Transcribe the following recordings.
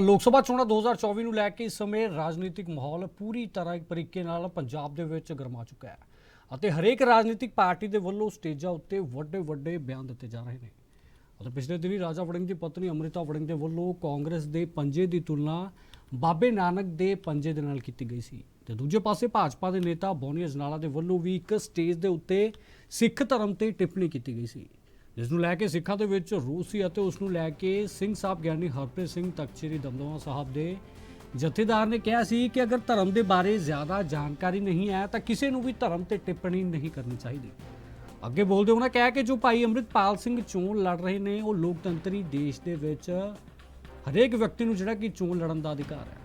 ਲੋਕ ਸਭਾ ਚੋਣਾਂ 2024 ਨੂੰ ਲੈ ਕੇ ਇਸ ਸਮੇਂ ਰਾਜਨੀਤਿਕ ਮਾਹੌਲ ਪੂਰੀ ਤਰ੍ਹਾਂ ਇੱਕ ਤਰੀਕੇ ਨਾਲ ਪੰਜਾਬ ਦੇ ਵਿੱਚ ਗਰਮਾ ਚੁੱਕਾ ਹੈ ਅਤੇ ਹਰੇਕ ਰਾਜਨੀਤਿਕ ਪਾਰਟੀ ਦੇ ਵੱਲੋਂ ਸਟੇਜਾਂ ਉੱਤੇ ਵੱਡੇ ਵੱਡੇ ਬਿਆਨ ਦਿੱਤੇ ਜਾ ਰਹੇ ਨੇ। ਅਤੇ ਪਿਛਲੇ ਦਿਨੀ ਰਾਜਾ ਵੜਿੰਗ ਦੀ ਪਤਨੀ ਅੰਮ੍ਰਿਤਾ ਵੜਿੰਗ ਦੇ ਵੱਲੋਂ ਕਾਂਗਰਸ ਦੇ ਪੰਜੇ ਦੀ ਤੁਲਨਾ ਬਾਬੇ ਨਾਨਕ ਦੇ ਪੰਜੇ ਦੇ ਨਾਲ ਕੀਤੀ ਗਈ ਸੀ। ਤੇ ਦੂਜੇ ਪਾਸੇ ਭਾਜਪਾ ਦੇ ਨੇਤਾ ਬੋਨੀ ਅਜਨਾਲਾ ਦੇ ਵੱਲੋਂ ਵੀ ਇੱਕ ਸਟੇਜ ਦੇ ਉੱਤੇ ਸਿੱਖ ਧਰਮ ਤੇ ਟਿੱਪਣੀ ਕੀਤੀ ਗਈ ਸੀ। ਜਿਸ ਨੂੰ ਲੈ ਕੇ ਸਿੱਖਾਂ ਦੇ ਵਿੱਚ ਰੋਸ ਸੀ ਅਤੇ ਉਸ ਨੂੰ ਲੈ ਕੇ ਸਿੰਘ ਸਾਹਿਬ ਗਿਆਨੀ ਹਰਪ੍ਰੀਤ ਸਿੰਘ ਤਖਤ ਸ੍ਰੀ ਦਮਦਮਾ ਸਾਹਿਬ ਦੇ ਜਥੇਦਾਰ ਨੇ ਕਿਹਾ ਸੀ ਕਿ ਅਗਰ ਧਰਮ ਦੇ ਬਾਰੇ ਜ਼ਿਆਦਾ ਜਾਣਕਾਰੀ ਨਹੀਂ ਹੈ ਤਾਂ ਕਿਸੇ ਨੂੰ ਵੀ ਧਰਮ ਤੇ ਟਿੱਪਣੀ ਨਹੀਂ ਕਰਨੀ ਚਾਹੀਦੀ। ਅੱਗੇ ਬੋਲਦੇ ਉਹਨਾਂ ਕਿਹਾ ਕਿ ਜੋ ਭਾਈ ਅੰਮ੍ਰਿਤਪਾਲ ਸਿੰਘ ਚੋਣ ਲੜ ਰਹੇ ਨੇ, ਉਹ ਲੋਕਤੰਤਰੀ ਦੇਸ਼ ਦੇ ਵਿੱਚ ਹਰੇਕ ਵਿਅਕਤੀ ਨੂੰ ਜਿਹੜਾ ਕਿ ਚੋਣ ਲੜਨ ਦਾ ਅਧਿਕਾਰ ਹੈ।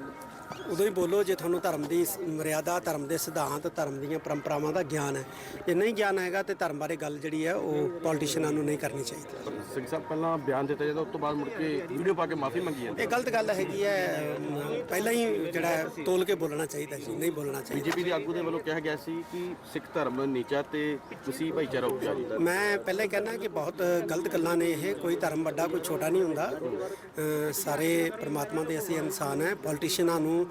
ਉਦੋਂ ਹੀ ਬੋਲੋ ਜੇ ਤੁਹਾਨੂੰ ਧਰਮ ਦੀ ਸ- ਮਰਿਆਦਾ ਧਰਮ ਦੇ ਸਿਧਾਂਤ ਧਰਮ ਦੀਆਂ ਪਰੰਪਰਾਵਾਂ ਦਾ ਗਿਆਨ ਹੈ। ਜੇ ਨਹੀਂ ਗਿਆਨ ਹੈਗਾ ਤੇ ਧਰਮ ਬਾਰੇ ਗੱਲ ਜਿਹੜੀ ਹੈ ਉਹ ਪੋਲੀਟੀਸ਼ੀਅਨਾਂ ਨੂੰ ਨਹੀਂ ਕਰਨੀ ਚਾਹੀਦੀ। ਸਿੰਘ ਸਾਹਿਬ ਪਹਿਲਾਂ ਬਿਆਨ ਦਿੱਤਾ ਜਾਂਦਾ ਉਸ ਤੋਂ ਬਾਅਦ ਮੁੜ ਕੇ ਵੀਡੀਓ ਪਾ ਕੇ ਮਾਫੀ ਮੰਗੀ ਜਾਂਦੀ ਇਹ ਗਲਤ ਗੱਲ ਹੈਗੀ ਹੈ ਅਮ, ਪਹਿਲਾਂ ਹੀ ਜਿਹੜਾ ਹੈ, ਤੋਲ ਕੇ ਬੋਲਣਾ ਚਾਹੀਦਾ ਜੀ ਨਹੀਂ ਬੋਲਣਾ ਚਾਹੀਦਾ ਬੀਜੇਪੀ ਦੇ ਆਗੂ ਦੇ ਵੱਲੋਂ ਕਿਹਾ ਗਿਆ ਸੀ ਕਿ ਸਿੱਖ ਧਰਮ ਨੀਚਾ ਤੇ ਤੁਸੀਂ ਭਾਈਚਾਰਾ ਉੱਚਾ ਜੀ ਮੈਂ ਪਹਿਲਾਂ ਹੀ ਕਹਿਣਾ ਕਿ ਬਹੁਤ ਗਲਤ ਗੱਲਾਂ ਨੇ ਇਹ ਕੋਈ ਧਰਮ ਵੱਡਾ ਕੋਈ ਛੋਟਾ ਨਹੀਂ ਹੁੰਦਾ। ਅ, ਸਾਰੇ ਪ੍ਰਮਾਤਮਾ ਦੇ ਅਸੀਂ ਇਨਸਾਨ ਹੈ ਪੋਲੀਟੀਸ਼ੀਅਨਾਂ ਨੂੰ